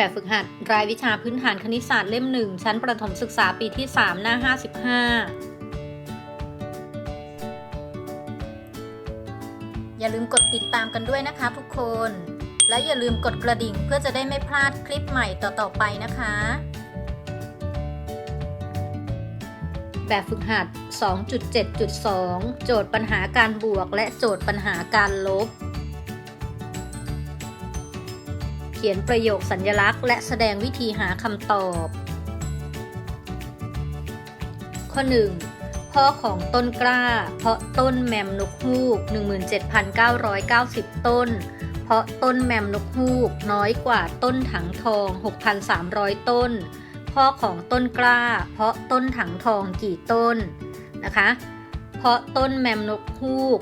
แบบฝึกหัด รายวิชาพื้นฐานคณิตศาสตร์เล่มหนึ่งชั้นประถมศึกษาปีที่ 3 หน้า 55 อย่าลืมกดติดตามกันด้วยนะคะทุกคน และอย่าลืมกดกระดิ่งเพื่อจะได้ไม่พลาดคลิปใหม่ต่อ ๆ ไปนะคะ แบบฝึกหัด 2.7.2 โจทย์ปัญหาการบวกและโจทย์ปัญหาการลบ ขียนประโยคสัญญลักษณ์ และแสดงวิธีหาคำตอบ ข้อ 1. พ่อของต้นกล้า เพราะต้นแมมนกฮูก 17,990 ต้น เพราะต้นแมมนกฮูก น้อยกว่าต้นถังทอง 6,300 ต้น พ่อของต้นกล้า เพราะต้นถังทองกี่ต้นนะคะ เพราะต้นแมมนกฮูก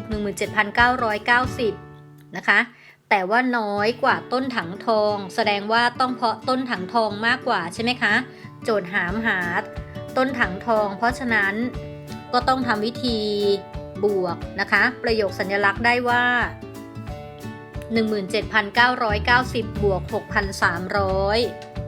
17,990 นะคะ แต่ว่าน้อยกว่าต้นถังทอง แสดงว่าต้องเพาะต้นถังทองมากกว่าใช่ไหมคะ โจทย์หามหาต้นถังทอง เพราะฉะนั้นก็ต้องทำวิธีบวกนะคะ ประโยคสัญลักษณ์ได้ว่า 17,990 บวก 6,300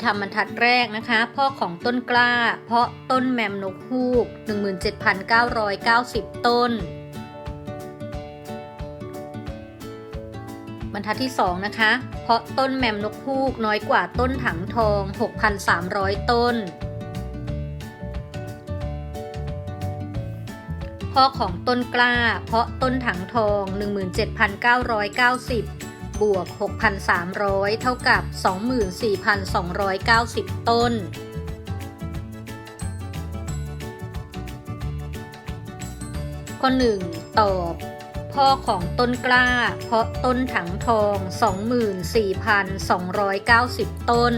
ธีทำบรรทัดแรกนะคะ พ่อของต้นกล้า เพราะต้นแมมนกฮูก 17,990 ต้น บรรทัดที่ 2 นะคะ เพราะต้นแมมนกฮูกน้อยกว่าต้นถังทอง 6,300 ต้น พ่อของต้นกล้า เพราะต้นถังทอง 17,990 บวก 6,300 เท่ากับ 24,290 ต้น ข้อ 1 ตอบ พ่อของต้นกล้า เพราะต้นถังทอง 24,290 ต้น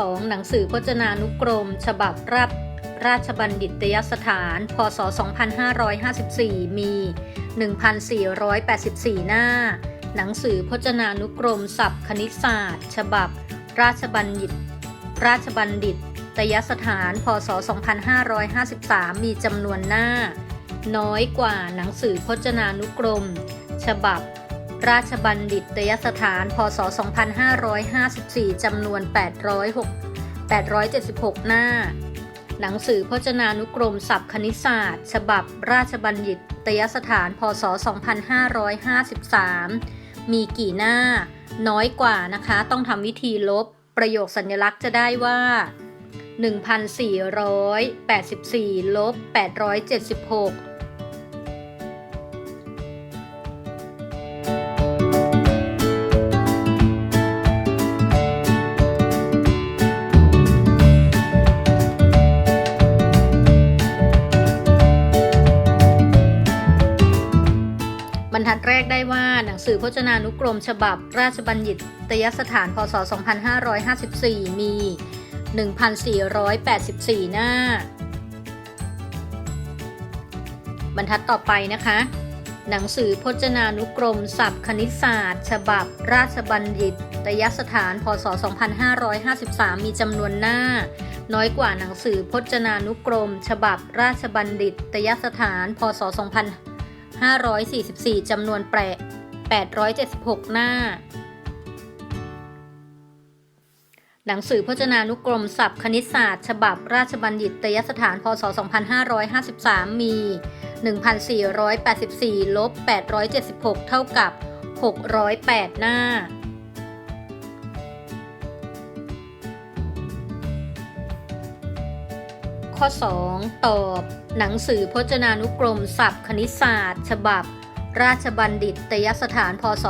2 หนังสือพจนานุกรม ฉบับรับราชบัณฑิตยสถาน พศ 2554 มี 1,484 หน้า หนังสือพจนานุกรมศัพท์คณิตศาสตร์ ฉบับ ราชบัณฑิต ราชบัณฑิตยสถาน พศ 2553 มีจำนวนหน้า น้อยกว่าหนังสือพจนานุกรม ฉบับ ราชบัณฑิตยสถาน พศ 2554 จำนวน 806 876 หน้า หนังสือพจนานุกรมศัพท์คณิตศาสตร์ ฉบับราชบัณฑิตยสถาน พศ 2553 มีกี่หน้า น้อยกว่านะคะ ต้องทำวิธีลบ ประโยคสัญลักษณ์จะได้ว่า 1,484 ลบ 876 ได้ว่าหนังสือพจนานุกรมฉบับ ราชบัณฑิตยสถานพศ 2554 มี 1,484 หน้า บรรทัดต่อไปนะคะ หนังสือพจนานุกรมศัพท์คณิตศาสตร์ ฉบับ ราชบัณฑิตยสถานพศ 2553 มีจำนวนหน้า น้อยกว่าหนังสือพจนานุกรม ฉบับ ราชบัณฑิตยสถานพศ 544 จำนวนแปด876 หน้า หนังสือพจนานุกรมศัพท์คณิตศาสตร์ ฉบับราชบัณฑิตยสถานพศ 2553 มี 1,484 ลบ 876 เท่ากับ 608 หน้า ข้อ 2 ตอบ หนังสือพจนานุกรมศัพท์ คณิตศาสตร์ ฉบับ ราชบัณฑิตยสถานพศ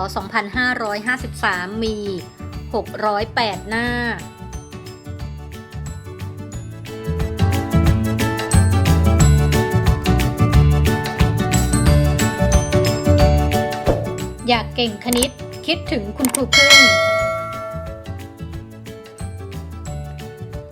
2553 มี 608 หน้าอยากเก่งคณิตคิดถึงคุณครูพึ่ง